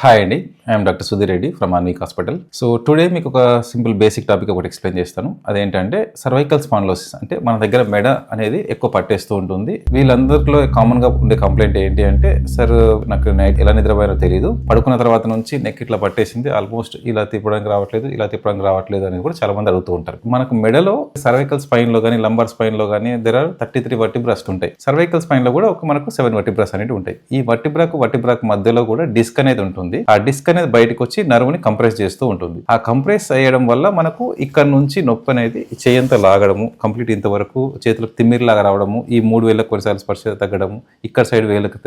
Hi అండి. I'm doctor Sudheer Reddy from Anvik hospital so today మీకు ఒక simple basic topic ఒకటి explain చేస్తాను. అదేంటంటే సర్వైకల్ స్పాండ్లోసిస్ అంటే మన దగ్గర మెడ అనేది ఎక్కువ పట్టేస్తూ ఉంటుంది. వీళ్ళందరిలో కామన్గా ఉండే కంప్లైంట్ ఏంటి అంటే సార్ నాకు నైట్ ఎలా నిద్రపోయారో తెలియదు పడుకున్న తర్వాత నుంచి నెక్ ఇట్లా పట్టేసింది. ఆల్మోస్ట్ ఇలా తిప్పడానికి రావట్లేదు ఇలా తిప్పడానికి రావట్లేదు అనేది కూడా చాలా మంది అడుగుతూ ఉంటారు. మనకు మెడలో సర్వైకల్ స్పైన్లో కానీ లంబర్ స్పైన్లో కానీ there are thirty three vertebras ఉంటాయి. సర్వైకల్ స్పైన్లో కూడా ఒక మనకు సెవెన్ వర్టిబ్రస్ అనేవి ఉంటాయి. ఈ వర్టిబ్రాకు వర్టిబ్రాకు మధ్యలో కూడా డిస్క్ అనేది ఉంటుంది. ఆ డిస్క్ అనేది బయటకు వచ్చి నరువుని కంప్రెస్ చేస్తూ ఉంటుంది. ఆ కంప్రెస్ అయ్యడం వల్ల మనకు ఇక్కడ నుంచి నొప్పి అనేది చేయంత లాగడము కంప్లీట్ ఇంతవరకు చేతులకు తిమ్మిరిలాగా రావడము ఈ మూడు వేలకు కొన్నిసార్లు స్పర్శ తగ్గడము ఇక్కడ సైడ్ వేలకు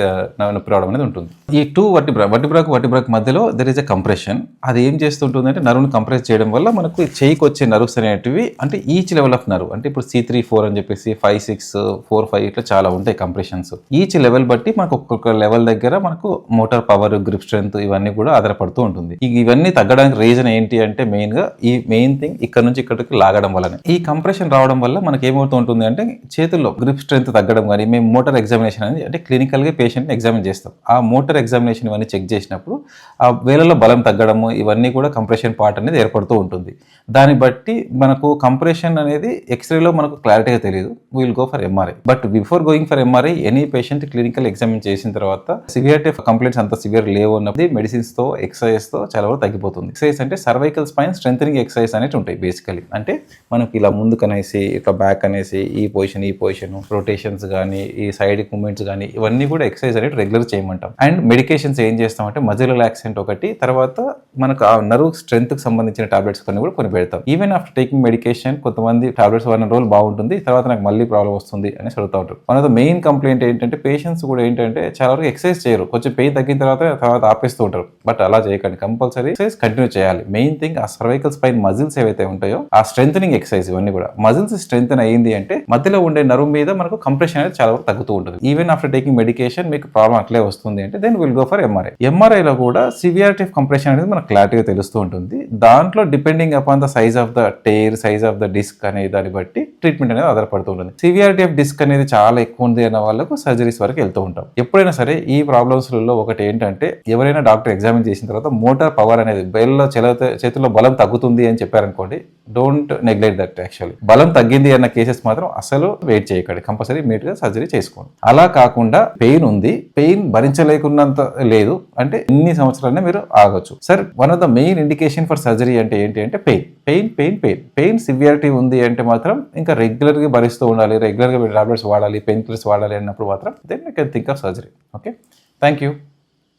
నొప్పి రావడం అనేది ఉంటుంది. ఈ టూ వటిబ్రా వటిబ్రాకు వటిబ్రాక్ మధ్యలో దర్ ఇస్ ఎ కంప్రెషన్ అది ఏం చేస్తుంటుంది అంటే నరువుని కంప్రెస్ చేయడం వల్ల మనకు చేయికి వచ్చే నర్వ్స్ అనేటివి అంటే ఈచ్ లెవెల్ ఆఫ్ నర్వ్ అంటే ఇప్పుడు సి త్రీ ఫోర్ అని చెప్పేసి ఫైవ్ సిక్స్ ఫోర్ ఫైవ్ ఇట్లా చాలా ఉంటాయి కంప్రెషన్స్ ఈచ్ లెవెల్ బట్టి మనకు ఒక్కొక్క లెవెల్ దగ్గర మనకు మోటార్ పవర్ గ్రిప్ స్ట్రెంత్ ఇవన్నీ కూడా ఆధారపడుతూ ఉంటుంది. ఇవన్నీ తగ్గడానికి రీజన్ ఏంటి అంటే మెయిన్గా ఈ మెయిన్ థింగ్ ఇక్కడ నుంచి ఇక్కడికి లాగడం వలన ఈ కంప్రెషన్ రావడం వల్ల మనకి ఏమవుతూ ఉంటుంది అంటే చేతుల్లో గ్రిప్ స్ట్రెంత్ తగ్గడం కానీ మేము మోటార్ ఎగ్జామినేషన్ అనేది అంటే క్లినికల్గా పేషెంట్ ఎగ్జామిన్ చేస్తాం. ఆ మోటార్ ఎగ్జామినేషన్ ఇవన్నీ చెక్ చేసినప్పుడు ఆ వేలలో బలం తగ్గడము ఇవన్నీ కూడా కంప్రెషన్ పార్ట్ అనేది ఏర్పడుతూ ఉంటుంది. దాన్ని బట్టి మనకు కంప్రెషన్ అనేది ఎక్స్రేలో మనకు క్లారిటీగా తెలియదు will go for MRI but before going for MRI any patient clinical examine చేసిన తర్వాత సివియర్ కంప్లైంట్స్ అంత సివియర్ లేవు అన్నది మెడిసిన్స్ ఎక్సర్సైజ్తో ఎక్సర్సైజ్తో చాలా వరకు తగ్గిపోతుంది. ఎక్సర్సైజ్ అంటే సర్వైకల్ స్పైన్ స్ట్రెంగ్ ఎక్సర్సైజ్ అనేవి ఉంటాయి బేసికలీ అంటే మనకి ఇలా ముందుకు అనేసి ఇట్లా బ్యాక్ అనేసి ఈ పొజిషన్ ఈ పొజిషన్ రొటేషన్స్ కానీ ఈ సైడ్ మూమెంట్స్ కానీ ఇవన్నీ కూడా ఎక్సర్సైజ్ అనేది రెగ్యులర్ చేయమంటాం. అండ్ మెడికేషన్స్ ఏం చేస్తామంటే మజిల్ రిలాక్సెంట్ ఒకటి తర్వాత మనకు ఆ నర్వ్ స్ట్రెంత్కి సంబంధించిన టాబ్లెట్స్ కొన్ని కూడా కొన్ని పెడతాం. ఈవెన్ ఆఫ్టర్ టేకింగ్ మెడికేషన్ కొంతమంది టాబ్లెట్స్ వాడిన రోజులు బాగుంటుంది తర్వాత నాకు మళ్ళీ ప్రాబ్లం వస్తుంది అని అడుగుతూ ఉంటారు. One of the main complaint ఏంటంటే పేషెంట్స్ కూడా ఏంటంటే చాలా వరకు ఎక్సర్సైజ్ చేయరు. కొంచెం పెయిన్ తగ్గిన తర్వాత తర్వాత ఆపేస్తూ ఉంటారు. బట్ అలా చేయకండి. కంపల్సరీ ఎక్సైజ్ కంటిన్యూ చేయాలి. మెయిన్ థింగ్ ఆ సర్వైకల్ స్పైన్ మజిల్స్ ఏవైతే ఉంటాయో ఆ స్ట్రెంథనింగ్ ఎక్సర్సైజ్ ఇవన్నీ కూడా. మజిల్స్ స్ట్రెంగ్ అయ్యింది అంటే మధ్యలో ఉండే నరువు మీద మనకు కంప్రెషన్ అనేది చాలా వరకు తగ్గుతూ ఉంటుంది. ఈవెన్ ఆఫ్టర్ టేకింగ్ మెడికేషన్ మీకు ప్రాబ్లం అట్లే వస్తుంది అంటే then will go for MRI ఎంఆర్ఐలో కూడా సివియారిటీ ఆఫ్ కంప్రెషన్ అనేది మనకు క్లారిటీగా తెలుస్తూ ఉంటుంది. దాంట్లో depending upon the size of the tear size of the disc అనే దాన్ని బట్టి ట్రీట్మెంట్ అనేది ఆధారపడుతూ ఉంటుంది. సివియారిటీ ఆఫ్ డిస్క్ అనేది చాలా ఎక్కువ ఉంది అన్న వాళ్ళకు సర్జరీస్ వరకు వెళ్తూ ఉంటాం. ఎప్పుడైనా సరే ఈ ప్రాబ్లమ్స్లో ఒకటి ఏంటంటే ఎవరైనా డాక్టర్ ఎగ్జామిన్ చేసిన తర్వాత మోటార్ పవర్ అనేది బెల్లో చెలత చేతుల్లో బలం తగ్గుతుంది అని చెప్పారనుకోండి డోంట్ నెగ్లెక్ట్ దట్ యాక్చువల్లీ బలం తగ్గింది అన్న కేసెస్ మాత్రం అసలు వెయిట్ చేయకండి. కంపల్సరీ ఇమీడియట్ సర్జరీ చేసుకోండి. అలా కాకుండా పెయిన్ ఉంది పెయిన్ భరించలేకున్నంత లేదు అంటే ఇన్ని సంవత్సరాలనే మీరు ఆగొచ్చు. Sir one of the main indication for surgery అంటే ఏంటి అంటే pain pain pain pain pain severity ఉంది అంటే మాత్రం ఇంకా రెగ్యులర్గా భరిస్తూ ఉండాలి రెగ్యులర్గా టాబ్లెట్స్ వాడాలి పెయిన్ కిల్లర్స్ వాడాలి అన్నప్పుడు మాత్రం then you can think of surgery okay thank you